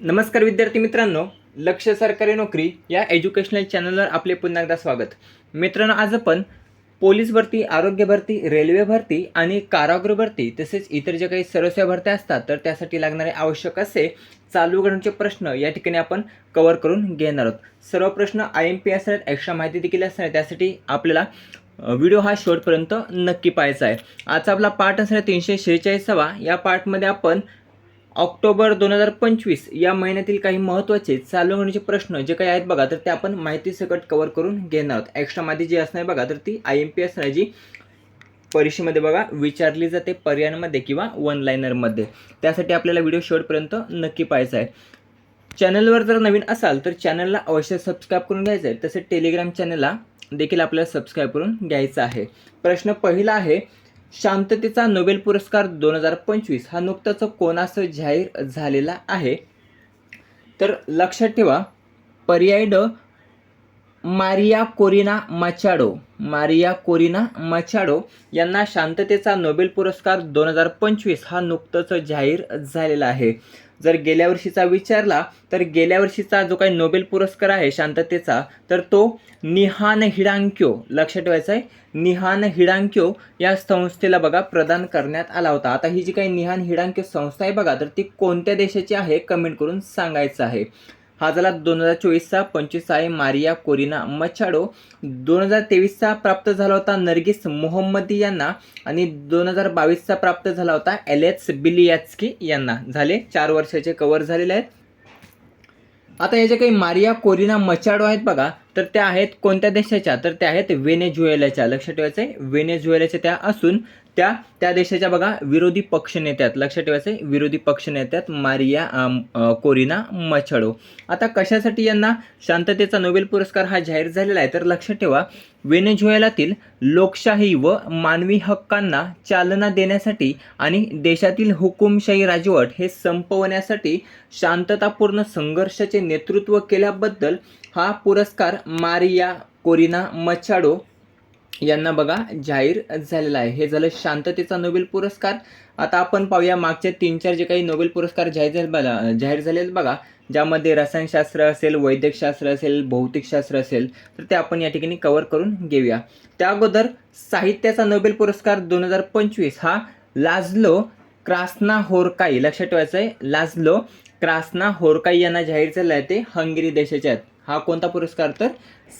नमस्कार विद्यार्थी मित्रांनो लक्ष सरकारी नोकरी या एज्युकेशनल चॅनलवर आपले पुन्हा एकदा स्वागत. मित्रांनो आज आपण पोलीस भरती आरोग्य भरती रेल्वे भरती आणि कारागृह भरती तसेच इतर जे काही सर्वसेवा भरत्या असतात तर त्यासाठी लागणारे आवश्यक असे चालू घडण्याचे प्रश्न या ठिकाणी आपण कव्हर करून घेणार आहोत. सर्व प्रश्न आय एम पी असणार आहेत एक्स्ट्रा माहिती देखील असणार त्यासाठी आपल्याला व्हिडिओ हा शेवटपर्यंत नक्की पाहायचा आहे. आजचा आपला पाठ असणार तीनशे शेहेचाळीसावा. या पार्टमध्ये आपण ऑक्टोबर दोन हजार पंचवीस या महिन्यातील काही महत्त्वाचे चालू होण्याचे प्रश्न जे काही आहेत बघा तर ते आपण माहिती सकट कव्हर करून घेणार आहोत. एक्स्ट्रा माहिती जी असणार बघा तर ती आय एम पी असणार आहे, जी परीक्षेमध्ये बघा विचारली जाते पर्यायांमध्ये किंवा वन लाईनरमध्ये त्यासाठी आपल्याला व्हिडिओ शेवटपर्यंत नक्की पाहायचा आहे. चॅनलवर जर नवीन असाल तर चॅनलला अवश्य सबस्क्राईब करून घ्यायचं आहे. तसेच टेलिग्राम चॅनलला देखील आपल्याला सबस्क्राईब करून घ्यायचा आहे. प्रश्न पहिला आहे शांततेचा नोबेल पुरस्कार दोन हजार पंचवीस हा नुकताच कोणास जाहीर झालेला आहे. तर लक्षात ठेवा पर्याय ड Maria Corina Machado Maria Corina Machado यांना शांततेचा नोबेल पुरस्कार दोन हजार पंचवीस हा नुकतंच जाहीर झालेला आहे. जर गेल्या वर्षीचा विचारला तर गेल्या वर्षीचा जो काही नोबेल पुरस्कार आहे शांततेचा तर तो निहान हिडांक्यो लक्षात ठेवायचा आहे निहान हिडांक्यो या संस्थेला बघा प्रदान करण्यात आला होता. आता ही जी काही निहान हिडांक्यो संस्था आहे बघा तर ती कोणत्या देशाची आहे कमेंट करून सांगायचं आहे. हा झाला दोन हजार चोवीसचा पंचवीस आहे मारिया कोरिना मचाडो दोन हजार तेवीसचा प्राप्त झाला होता नर्गिस मोहम्मदी यांना आणि दोन हजार बावीसचा प्राप्त झाला होता एल एच यांना. झाले चार वर्षाचे कव्हर झालेले आहेत. आता या काही मारिया कोरिना मचाडो आहेत बघा तर त्या आहेत कोणत्या देशाच्या? तर त्या आहेत वेनेझुएलाच्या लक्षात ठेवायचं आहे वेनेझुएलाच्या त्या असून त्या त्या देशाच्या बघा विरोधी पक्षनेत्यात लक्षात ठेवायचं विरोधी पक्षनेत्यात मारिया कोरिना मछडो. आता कशासाठी यांना शांततेचा नोबेल पुरस्कार हा जाहीर झालेला आहे? तर लक्षात ठेवा वेनेझुएलातील लोकशाही व मानवी हक्कांना चालना देण्यासाठी आणि देशातील हुकुमशाही राजवट हे संपवण्यासाठी शांततापूर्ण संघर्षाचे नेतृत्व केल्याबद्दल हा पुरस्कार मारिया कोरिना मछाडो यांना बघा जाहीर झालेला आहे. हे झालं शांततेचा नोबेल पुरस्कार. आता आपण पाहूया मागच्या तीन चार जे काही नोबेल पुरस्कार जाहीर झाले बघा जाहीर झाले आहेत बघा ज्यामध्ये रसायनशास्त्र असेल वैद्यकशास्त्र असेल भौतिकशास्त्र असेल तर ते आपण या ठिकाणी कव्हर करून घेऊया. त्या अगोदर साहित्याचा नोबेल पुरस्कार दोन हजार पंचवीस हा लाजलो क्रास्ना होरकाई लक्षात ठेवायचं आहे लाजलो क्रास्ना होरकाई यांना जाहीर झालं आहे ते हंगेरी देशाचे आहेत. हा कोणता पुरस्कार? तर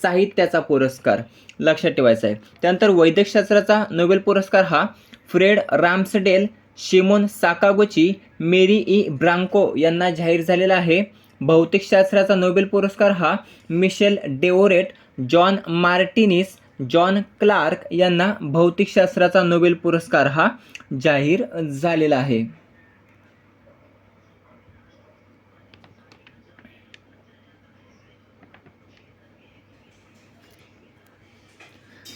साहित्याचा पुरस्कार. लक्षात ठेवायचा आहे. त्यानंतर वैद्यकशास्त्राचा नोबेल पुरस्कार हा Fred Ramsdell Shimon Sakaguchi Mary E Brunkow यांना जाहीर झालेला आहे. भौतिकशास्त्राचा नोबेल पुरस्कार हा Michel Devoret John Martinis John Clarke यांना भौतिकशास्त्राचा नोबेल पुरस्कार हा जाहीर झालेला आहे.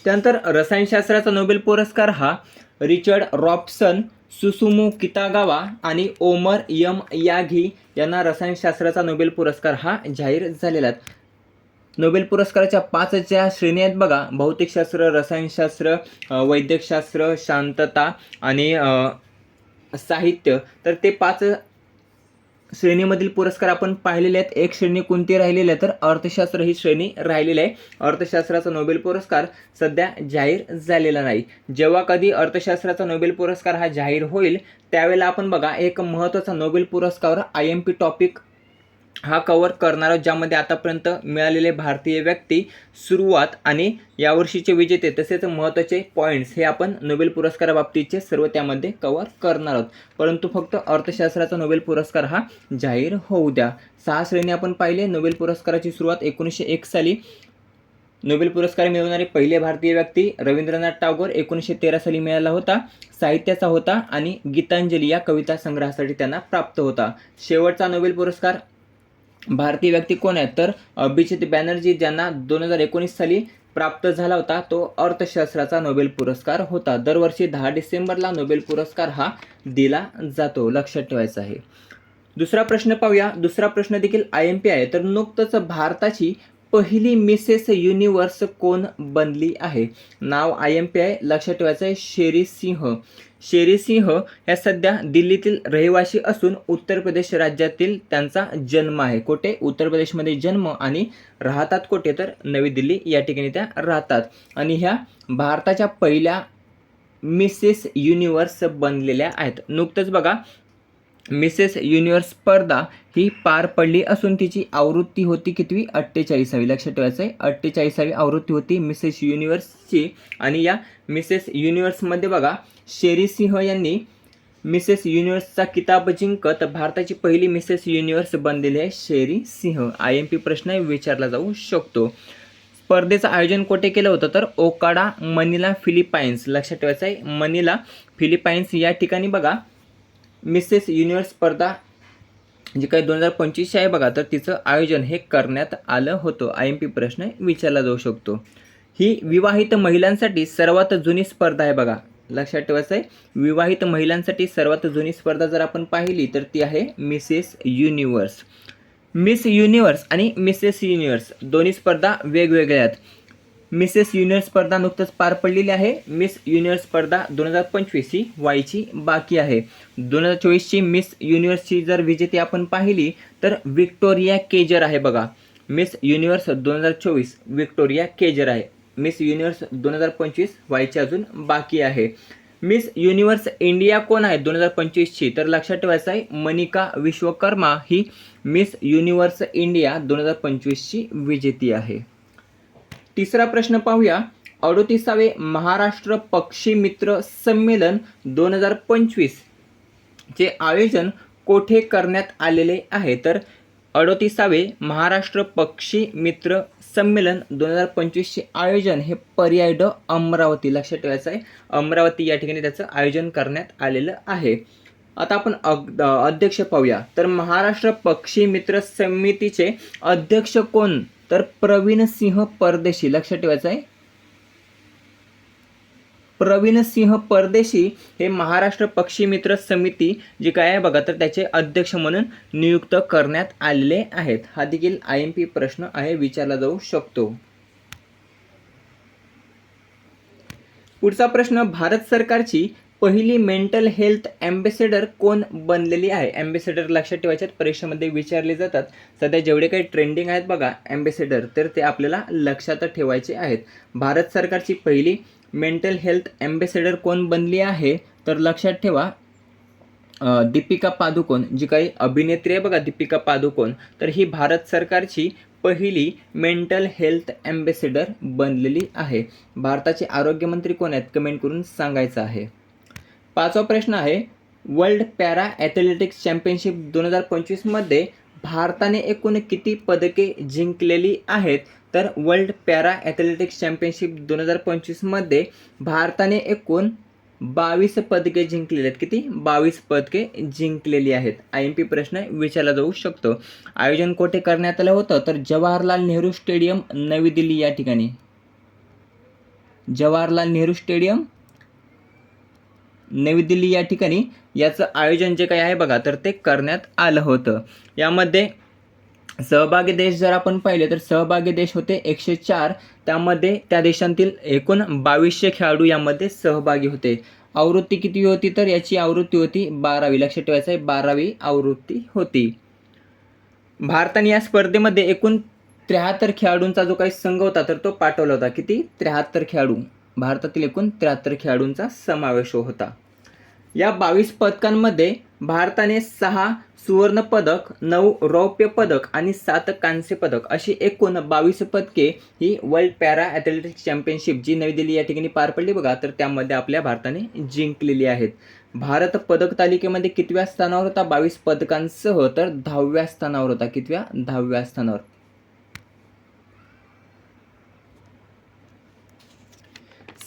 त्यानंतर रसायनशास्त्राचा नोबेल पुरस्कार हा रिचर्ड रॉबसन सुसुमू कितागावा आणि ओमर यम याघी यांना रसायनशास्त्राचा नोबेल पुरस्कार हा जाहीर झालेला आहे. नोबेल पुरस्काराच्या पाच ज्या श्रेणी आहेत बघा. भौतिकशास्त्र रसायनशास्त्र वैद्यकशास्त्र शांतता आणि साहित्य. तर ते पाच श्रेणीमधील पुरस्कार आपण पाहिलेले आहेत. एक श्रेणी कोणती राहिलेली आहे? तर अर्थशास्त्र ही श्रेणी राहिलेली आहे. अर्थशास्त्राचा नोबेल पुरस्कार सध्या जाहीर झालेला नाही. जेव्हा कधी अर्थशास्त्राचा नोबेल पुरस्कार हा जाहीर होईल त्यावेळेला आपण बघा एक महत्त्वाचा नोबेल पुरस्कार आय एम पी टॉपिक हा कवर करणार आहोत ज्यामध्ये आतापर्यंत मिळालेले भारतीय व्यक्ती सुरुवात आणि यावर्षीचे विजेते तसेच महत्त्वाचे पॉईंट्स हे आपण नोबेल पुरस्काराबाबतीचे सर्व त्यामध्ये कवर करणार आहोत. परंतु फक्त अर्थशास्त्राचा नोबेल पुरस्कार हा जाहीर होऊ द्या. सहा श्रेणी आपण पाहिले. नोबेल पुरस्काराची सुरुवात एकोणीसशे एक साली नोबेल पुरस्कार मिळवणारे पहिले भारतीय व्यक्ती रवींद्रनाथ टागोर एकोणीसशे तेरा साली मिळाला होता. साहित्याचा होता आणि गीतांजली या कविता संग्रहासाठी त्यांना प्राप्त होता. शेवटचा नोबेल पुरस्कार भारतीय व्यक्ती कोण आहेत तर अभिजित बॅनर्जी ज्यांना दोन हजार एकोणीस साली प्राप्त झाला होता तो अर्थशास्त्राचा नोबेल पुरस्कार होता. दरवर्षी दहा डिसेंबरला नोबेल पुरस्कार हा दिला जातो लक्षात ठेवायचा आहे. दुसरा प्रश्न पाहूया. दुसरा प्रश्न देखील आय एम पी आहे. तर नुकतंच भारताची पहिली मिसेस युनिवर्स कोण बनली आहे? नाव आय एम पी आय लक्षात ठेवायचं आहे. शेरी सिंह. शेरी सिंह ह्या सध्या दिल्लीतील रहिवासी असून उत्तर प्रदेश राज्यातील त्यांचा जन्म आहे. कोठे? उत्तर प्रदेशमध्ये जन्म आणि राहतात कोठे? तर नवी दिल्ली या ठिकाणी त्या राहतात. आणि ह्या भारताच्या पहिल्या मिसेस युनिवर्स बनलेल्या आहेत. नुकतंच बघा मिसेस युनिवर्स स्पर्धा ही पार पडली असून तिची आवृत्ती होती कितवी? अठ्ठेचाळीसावी. लक्षात ठेवायचं आहे अठ्ठेचाळीसावी आवृत्ती होती मिसेस युनिवर्सची. आणि या मिसेस युनिवर्समध्ये बघा शेरी सिंह यांनी मिसेस युनिवर्सचा किताब जिंकत भारताची पहिली मिसेस युनिवर्स बनलेली आहे Sherry Singh. I M P प्रश्न विचारला जाऊ शकतो. स्पर्धेचं आयोजन कोठे केलं होतं तर ओकाडा मनिला फिलिपाईन्स. लक्षात ठेवायचं आहे मनिला फिलिपाईन्स या ठिकाणी बघा मिसेस युनिवर्स स्पर्धा जी काही दोन हजार पंचवीसची आहे बघा तर तिचं आयोजन हे करण्यात आलं होतं. आय एम पी प्रश्न विचारला जाऊ शकतो. ही विवाहित महिलांसाठी सर्वात जुनी स्पर्धा आहे बघा. लक्षात ठेवायचं आहे विवाहित महिलांसाठी सर्वात जुनी स्पर्धा जर आपण पाहिली तर ती आहे मिसेस युनिवर्स. मिस युनिवर्स आणि मिसेस युनिवर्स दोन्ही स्पर्धा वेगवेगळ्या आहेत. मिसेस युनिवर्स स्पर्धा नुकतंच पार पडलेली आहे. मिस युनिवर्स स्पर्धा दोन हजार पंचवीस ही व्हायची बाकी आहे. दोन हजार चोवीसची मिस युनिवर्सची जर विजेती आपण पाहिली तर विक्टोरिया केजर आहे बघा. मिस युनिवर्स दोन हजार चोवीस विक्टोरिया केजर आहे. मिस युनिवर्स दोन हजार पंचवीस व्हायची अजून बाकी आहे. मिस युनिवर्स इंडिया कोण आहे दोन हजार पंचवीसची? तर लक्षात ठेवायचं आहे मनिका विश्वकर्मा ही मिस युनिवर्स इंडिया दोन हजार पंचवीसची विजेती आहे. तिसरा प्रश्न पाहूया. अडोतीसावे महाराष्ट्र पक्षी मित्र संमेलन दोन हजार पंचवीस. चे आयोजन कोठे करण्यात आलेले आहे? तर अडोतीसावे महाराष्ट्र पक्षी मित्र संमेलन दोन हजार पंचवीसचे आयोजन हे पर्याय ड अमरावती. लक्षात ठेवायचं आहे. अमरावती या ठिकाणी त्याचं आयोजन करण्यात आलेलं आहे. आता आपण अग अध्यक्ष पाहूया. तर महाराष्ट्र पक्षी मित्र समितीचे अध्यक्ष कोण? तर प्रवीण सिंह परदेशी लक्षात ठेवायचं आहे. प्रवीण सिंह परदेशी हे महाराष्ट्र पक्षी मित्र समिती जी काय आहे बघा तर त्याचे अध्यक्ष म्हणून नियुक्त करण्यात आलेले आहेत. हा देखील आय एम पी प्रश्न आहे विचारला जाऊ शकतो. पुढचा प्रश्न भारत सरकारची पहिली मेंटल हेल्थ अँबेसेडर कोण बनलेली आहे? अँबेसेडर लक्षात ठेवायच्यात परीक्षेमध्ये विचारले जातात. सध्या जेवढे काही ट्रेंडिंग आहेत बघा अँबेसेडर तर ते आपल्याला लक्षात ठेवायचे आहेत. भारत सरकारची पहिली मेंटल हेल्थ अँबेसेडर कोण बनली आहे? तर लक्षात ठेवा दीपिका पादुकोण जी काही अभिनेत्री आहे बघा दीपिका पादुकोण. तर ही भारत सरकारची पहिली मेंटल हेल्थ अँबेसेडर बनलेली आहे. भारताचे आरोग्यमंत्री कोण आहेत? कमेंट करून सांगायचं आहे. पाचवा प्रश्न आहे वर्ल्ड पॅरा ॲथलेटिक्स चॅम्पियनशिप दोन हजार पंचवीसमध्ये भारताने एकूण किती पदके जिंकलेली आहेत? तर वर्ल्ड पॅरा ॲथलेटिक्स चॅम्पियनशिप दोन हजार पंचवीसमध्ये भारताने एकूण बावीस पदके जिंकलेली आहेत. किती? बावीस पदके जिंकलेली आहेत. आय एम पी प्रश्न विचारला जाऊ शकतो. आयोजन कोठे करण्यात आलं होतं? तर जवाहरलाल नेहरू स्टेडियम नवी दिल्ली या ठिकाणी. जवाहरलाल नेहरू स्टेडियम नवी दिल्ली या ठिकाणी याचं आयोजन जे काही आहे बघा तर ते करण्यात आलं होतं. यामध्ये सहभागी देश जर आपण पाहिले तर सहभागी देश होते एकशे चार. त्यामध्ये त्या देशांतील एकूण बावीसशे खेळाडू यामध्ये सहभागी होते. आवृत्ती किती होती तर याची आवृत्ती होती बारावी. लक्षात ठेवायचं आहे बारावी आवृत्ती होती. भारताने या स्पर्धेमध्ये एकूण त्र्याहत्तर खेळाडूंचा जो काही संघ होता तर तो पाठवला होता. किती? त्र्याहत्तर खेळाडू. भारतातील एकूण त्र्याहत्तर खेळाडूंचा समावेश होता. या बावीस पदकांमध्ये भारताने सहा सुवर्णपदक नऊ रौप्य पदक आणि सात कांस्य पदक अशी एकूण बावीस पदके ही वर्ल्ड पॅरा ॲथलेटिक्स चॅम्पियनशिप जी नवी दिल्ली या ठिकाणी पार पडली बघा तर त्यामध्ये आपल्या भारताने जिंकलेली आहेत. भारत पदक तालिकेमध्ये कितव्या स्थानावर होता? बावीस पदकांसह तर दहाव्या स्थानावर होता. कितव्या? दहाव्या स्थानावर.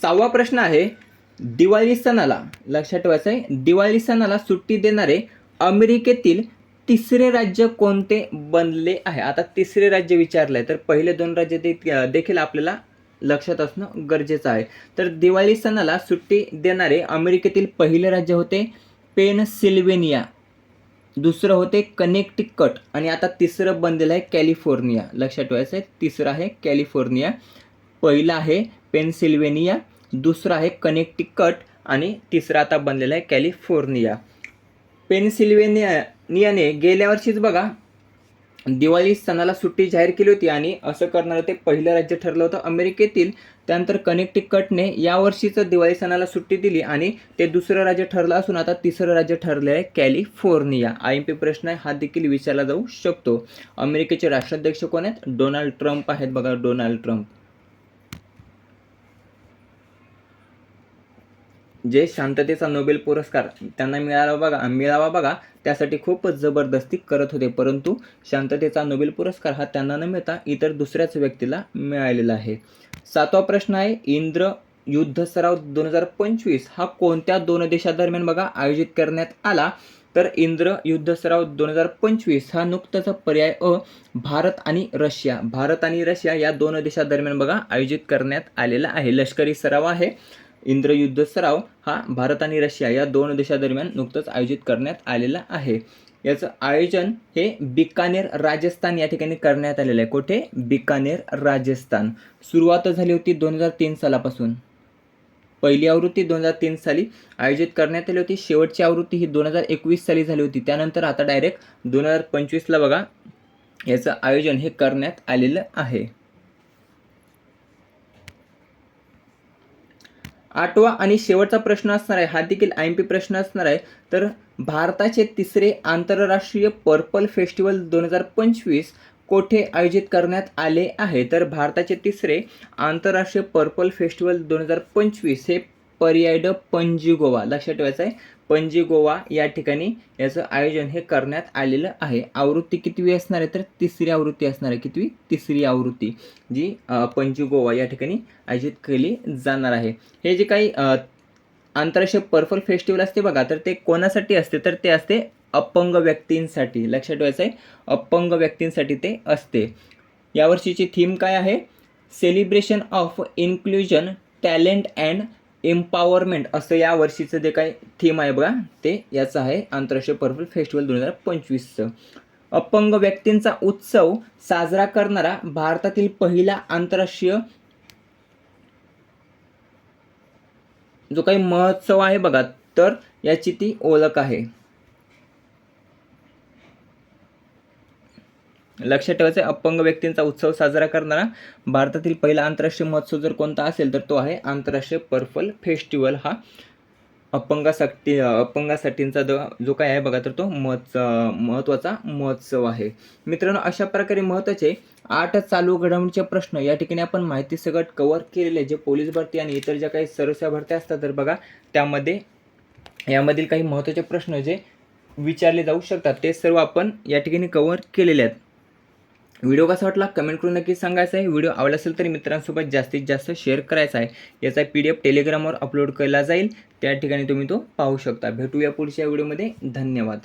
सहावा प्रश्न आहे दिवाळी सणाला लक्षात ठेवायचं आहे दिवाळी सणाला सुट्टी देणारे अमेरिकेतील तिसरे राज्य कोणते बनले आहे? आता तिसरे राज्य विचारलं आहे तर पहिले दोन राज्य दे- देखील आपल्याला लक्षात असणं गरजेचं आहे. तर दिवाळी सणाला सुट्टी देणारे अमेरिकेतील पहिले राज्य होते पेनसिल्वेनिया दुसरं होते कनेक्टिकट आणि आता तिसरं बनलेलं आहे कॅलिफोर्निया. लक्षात ठेवायचं आहे तिसरं आहे कॅलिफोर्निया पहिलं आहे पेनसिल्वेनिया दुसरं आहे कनेक्टिकट आणि तिसरा आता बनलेला आहे कॅलिफोर्निया. पेनसिल्वेनियाने गेल्या वर्षीच बघा दिवाळी सणाला सुट्टी जाहीर केली होती आणि असं करणारं ते पहिलं राज्य ठरलं होतं अमेरिकेतील. त्यानंतर कनेक्टिकटने यावर्षीचं दिवाळी सणाला सुट्टी दिली आणि ते दुसरं राज्य ठरलं असून आता तिसरं राज्य ठरलं आहे कॅलिफोर्निया. आय एम पी प्रश्न आहे हा देखील विचारला जाऊ शकतो. अमेरिकेचे राष्ट्राध्यक्ष कोण आहेत? डोनाल्ड ट्रम्प आहेत बघा डोनाल्ड ट्रम्प. जे शांततेचा नोबेल पुरस्कार त्यांना मिळाला बघा मिळावा बघा त्यासाठी खूपच जबरदस्ती करत होते. परंतु शांततेचा नोबेल पुरस्कार हा त्यांना न मिळता इतर दुसऱ्याच व्यक्तीला मिळालेला आहे. सातवा प्रश्न आहे इंद्र युद्ध सराव दोन हजार पंचवीस हा कोणत्या दोन देशादरम्यान बघा आयोजित करण्यात आला? तर इंद्र युद्ध सराव दोन हजार पंचवीस हा नुकताचा पर्याय अ भारत आणि रशिया. भारत आणि रशिया या दोन देशादरम्यान बघा आयोजित करण्यात आलेला आहे. लष्करी सराव आहे. इंद्रयुद्ध सराव हा भारत आणि रशिया या दोन देशादरम्यान नुकतंच आयोजित करण्यात आलेला आहे. याचं आयोजन हे बिकानेर राजस्थान या ठिकाणी करण्यात आलेलं आहे. कुठे? बिकानेर राजस्थान. सुरुवात झाली होती दोन हजार तीन सालापासून. पहिली आवृत्ती दोन हजार तीन साली आयोजित करण्यात आली होती. शेवटची आवृत्ती ही दोन हजार एकवीस साली झाली होती. त्यानंतर आता डायरेक्ट दोन हजार पंचवीसला बघा याचं आयोजन हे करण्यात आलेलं आहे. आठवा आणि शेवटचा प्रश्न असणार आहे हा देखील आय एम पी प्रश्न असणार आहे. तर भारताचे तिसरे आंतरराष्ट्रीय पर्पल फेस्टिवल दोन हजार पंचवीस कोठे आयोजित करण्यात आले आहे? तर भारताचे तिसरे आंतरराष्ट्रीय पर्पल फेस्टिवल दोन हजार पंचवीस हे पर्यायड पणजी गोवा लक्षात ठेवायचं आहे. पणजी गोवा या ठिकाणी याचं आयोजन हे करण्यात आलेलं आहे. आवृत्ती कितवी असणार आहे तर तिसरी आवृत्ती असणार आहे. कितवी तिसरी आवृत्ती जी पणजी गोवा या ठिकाणी आयोजित केली जाणार आहे. हे जे काही आंतरराष्ट्रीय पर्फल फेस्टिवल असते बघा तर ते कोणासाठी असते? तर ते असते अपंग व्यक्तींसाठी. लक्षात ठेवायचं आहे अपंग व्यक्तींसाठी ते असते. यावर्षीची थीम काय आहे? Celebration of inclusion talent and empowerment असं या वर्षीचं जे काही थीम आहे बघा ते याचं आहे आंतरराष्ट्रीय पर्पल फेस्टिवल दोन हजार पंचवीसचं अपंग व्यक्तींचा उत्सव साजरा करणारा भारतातील पहिला आंतरराष्ट्रीय जो काही महोत्सव आहे बघा तर याची ती ओळख आहे. लक्षात ठेवायचं आहे, अपंग व्यक्तींचा उत्सव साजरा करणारा भारतातील पहिला आंतरराष्ट्रीय महोत्सव जर कोणता असेल तर तो आहे आंतरराष्ट्रीय पर्पल फेस्टिवल हा. अपंगासाठी अपंगासाठींचा द जो काय आहे बघा तर तो महत्स महत्त्वाचा महोत्सव आहे. मित्रांनो अशा प्रकारे महत्त्वाचे आठ चालू घडामोडीचे प्रश्न या ठिकाणी आपण माहिती सगळं कव्हर केलेले जे पोलीस भरती आणि इतर ज्या काही सर्वस्या भरत्या असतात तर बघा त्यामध्ये यामधील काही महत्त्वाचे प्रश्न जे विचारले जाऊ शकतात ते सर्व आपण या ठिकाणी कव्हर केलेले आहेत. व्हिडिओ कसा वाटला कमेंट करून नक्की सांगायचं आहे. व्हिडिओ आवडला असेल तरी मित्रांसोबत जास्तीत जास्त शेअर करायचा आहे. याचा पी डी एफ टेलिग्रामवर अपलोड केला जाईल. त्या ठिकाणी तुम्ही तो पाहू शकता. भेटूया पुढच्या व्हिडिओमध्ये. धन्यवाद.